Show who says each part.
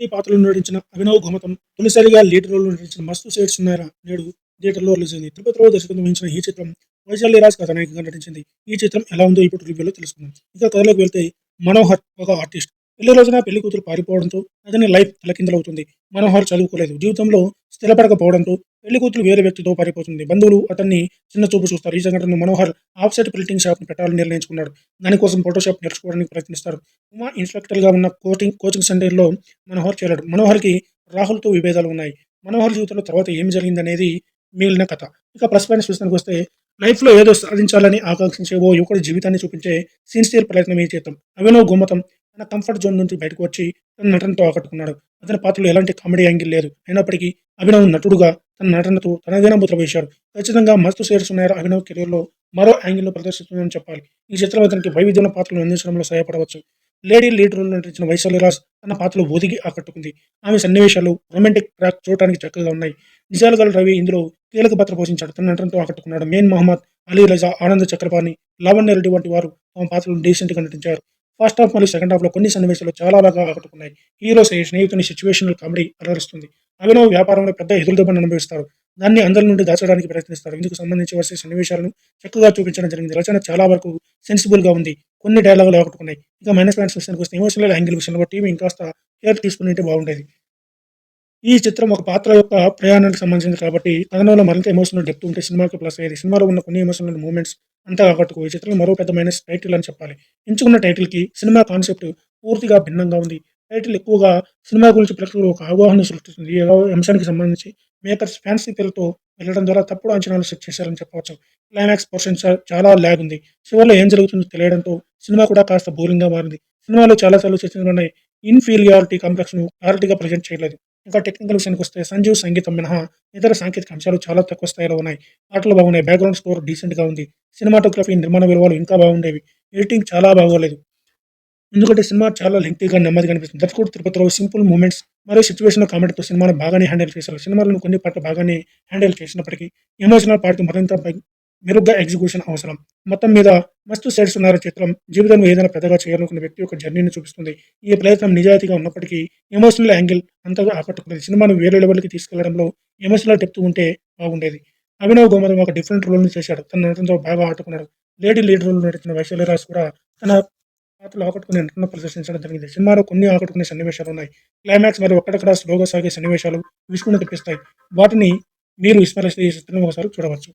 Speaker 1: ఈ పాత్రలో నటించిన అభినవ్ గోమతం తొలిసారిగా లీడ్ రోల్ నటించిన మస్తు సేట్స్ ఉన్నారా నేడు థియేటర్లో రిలీజ్ అయింది. తిరుపతిలో దర్శకత్వం వహించిన ఈ చిత్రం వైశాల్య రాజ్ కథానాయకంగా నటించింది. ఈ చిత్రం ఎలా ఉందో ఇప్పుడు రివ్యూలో తెలుసుకుందాం. ఇక కథలోకి వెళ్తే మనోహర్ ఒక ఆర్టిస్ట్ పెళ్ళి రోజున పెళ్ళి కూతురు పారిపోవడంతో అతని లైఫ్ తలకిందలవుతుంది. మనోహర్ చదువుకోలేదు. జీవితంలో స్థిరపడకపోవడంతో పెళ్ళి కూతురు వేరే వ్యక్తితో పారిపోతుంది. బంధువులు అతన్ని చిన్న చూపు చూస్తారు. ఈ సంఘటనను మనోహర్ ఆఫ్సెట్ ప్రింటింగ్ షాప్ను పెట్టాలని నిర్ణయించుకున్నాడు. దానికోసం ఫోటోషాప్ నేర్చుకోవడానికి ప్రయత్నిస్తారు. ఉమా ఇన్స్ట్రక్టర్గా ఉన్న కోచింగ్ కోచింగ్ సెంటర్లో మనోహర్ చేరాడు. మనోహర్కి రాహుల్తో విభేదాలు ఉన్నాయి. మనోహర్ జీవితంలో తర్వాత ఏం జరిగిందనేది మిగిలిన కథ. ఇక ప్లస్ పాయింట్స్ విషయానికి వస్తే లైఫ్లో ఏదో సాధించాలని ఆకాంక్షించే ఓ యువకుడి జీవితాన్ని చూపించే సిన్సియర్ ప్రయత్నం ఈ చేద్దాం. అవినో గుమ్మతం తన కంఫర్ట్ జోన్ నుంచి బయటకు వచ్చి తన నటనతో ఆకట్టుకున్నాడు. అతని పాత్రలో ఎలాంటి కామెడీ యాంగిల్ లేదు. అయినప్పటికీ అభినవ్ నటుడుగా తన నటనతో తనదైన ముద్ర వేశాడు. ఖచ్చితంగా మస్తు షేర్స్ ఉన్నాయో అభినవ్ కెరీర్లో మరో యాంగిల్లో ప్రదర్శిస్తుందని చెప్పాలి. ఈ చిత్రం అతనికి వైవిధ్యమైన పాత్రలు అందించడంలో సహాయపడవచ్చు. లేడీ లీడ్ రోల్ నటించిన వైశాల్యరాజ్ తన పాత్రలో ఒదిగి ఆకట్టుకుంది. ఆమె సన్నివేశాలు రొమాంటిక్ ట్రాక్ చూడటానికి చక్కగా ఉన్నాయి. నిజాలు గల రవి ఇందులో కీలక పాత్ర పోషించాడు. తన నటనతో ఆకట్టుకున్నాడు. మెయిన్ మహమ్మద్ అలీ రజా ఆనంద్ చక్రపాణి లావణ్య రెడ్డి వంటి వారు తమ పాత్రలు డీసెంట్గా నటించారు. ఫస్ట్ హాఫ్ మరియు సెకండ్ హాఫ్లో కొన్ని సన్నివేశాలు చాలా బాగా ఆకట్టుకున్నాయి. హీరో స్నేహితుని సిచ్యువేషనల్ కామెడీ అలరిస్తుంది. అభినవ్ వ్యాపారంలో పెద్ద ఎదురు దెబ్బను అనుభవిస్తారు. దాన్ని అందరి నుండి దాచడానికి ప్రయత్నిస్తారు. ఇందుకు సంబంధించి వచ్చే సన్నివేశాలను చక్కగా చూపించడం జరిగింది. రచన చాలా వరకు సెన్సిబుల్గా ఉంది. కొన్ని డైలాగులు ఆకట్టుకున్నాయి. ఇంకా మైనస్ పాయింట్స్ విషయానికి వస్తే ఎమోషనల్ యాంగిల్ విషయంలో టీవీ ఇంకాస్త కేర్ తీసుకుని ఉంటే బాగుండేది. ఈ చిత్రం ఒక పాత్ర యొక్క ప్రయాణానికి సంబంధించింది కాబట్టి కథనంలో మరింత ఎమోషనల్ డెప్త్ ఉంటే సినిమాకి ప్లస్ అయ్యేది. సినిమాలో ఉన్న కొన్ని ఎమోషనల్ మూమెంట్స్ అంతా ఆకట్టుకు ఈ చిత్రం మరో పెద్ద మైనస్ టైటిల్ అని చెప్పాలి. ఎంచుకున్న టైటిల్కి సినిమా కాన్సెప్ట్ పూర్తిగా భిన్నంగా ఉంది. టైటిల్ ఎక్కువగా సినిమా గురించి ప్రేక్షకులు ఒక అవగాహన సృష్టిస్తుంది. ఈ అంశానికి సంబంధించి మేకర్స్ ఫ్యాన్సీ పేరుతో వెళ్ళడం ద్వారా తప్పుడు అంచనాలు సెట్ చేశారని చెప్పవచ్చు. క్లైమాక్స్ పోర్షన్ చాలా ల్యాగ్ ఉంది. చివరిలో ఏం జరుగుతుందో తెలియడంతో సినిమా కూడా కాస్త బోరింగ్గా మారింది. సినిమాలో చాలాసార్లు చర్చలు ఉన్నాయి ఇన్ఫీరియారిటీ కాంప్లెక్స్ను క్లారిటీగా ప్రజెంట్ చేయలేదు. ఇంకా టెక్నికల్ విషయానికి వస్తే సంజీవ్ సంగీతం మినహా ఇతర సాంకేతిక అంశాలు చాలా తక్కువ స్థాయిలో ఉన్నాయి. పాటలు బాగున్నాయి బ్యాక్గ్రౌండ్ స్కోర్ డీసెంట్గా ఉంది. సినిమాటోగ్రఫీ నిర్మాణ విలువలు ఇంకా బాగుండేవి. ఎడిటింగ్ చాలా బాగోలేదు. ఎందుకంటే సినిమా చాలా లెంగ్తీగా నెమ్మదిగా అనిపిస్తుంది. దర్శకుడు తిరుపతిలో సింపుల్ మూమెంట్స్ మరియు సిచ్యువేషన్ కామెడీతో సినిమాను బాగానే హ్యాండిల్ చేశారు. సినిమాలను కొన్ని పాటలు బాగానే హ్యాండిల్ చేసినప్పటికీ ఎమోషనల్ పార్ట్ మరింత మెరుగ్గా ఎగ్జిక్యూషన్ అవసరం. మొత్తం మీద మస్తు సెట్స్ ఉన్నారు చిత్రం జీవితంలో ఏదైనా పెద్దగా చేయాలనుకున్న వ్యక్తి యొక్క జర్నీని చూపిస్తుంది. ఈ ప్రయత్నం నిజాయితీగా ఉన్నప్పటికీ ఎమోషనల్ యాంగిల్ అంతగా ఆకట్టుకునేది సినిమాను వేరే లెవెల్కి తీసుకెళ్ళడంలో ఎమోషనల్ డెప్త్ ఉంటే బాగుండేది. అభినవ్ గోమరం ఒక డిఫరెంట్ రోల్ని చేశాడు. తన నటనతో బాగా ఆడుకున్నాడు. లేడీ లీడ్ రోల్ నటించిన వైశాల్యరాజ్ కూడా తన పాత్రలు ఆకట్టుకునే నటన ప్రదర్శించడం జరిగింది. సినిమాలో కొన్ని ఆకట్టుకునే సన్నివేశాలు ఉన్నాయి. క్లైమాక్స్ మరియు ఒక్కడక్కడ స్లోగా సాగే సన్నివేశాలు విసుకుని తెప్పిస్తాయి. వాటిని మీరు విస్మరిస్తే ఈ చిత్రం ఒకసారి చూడవచ్చు.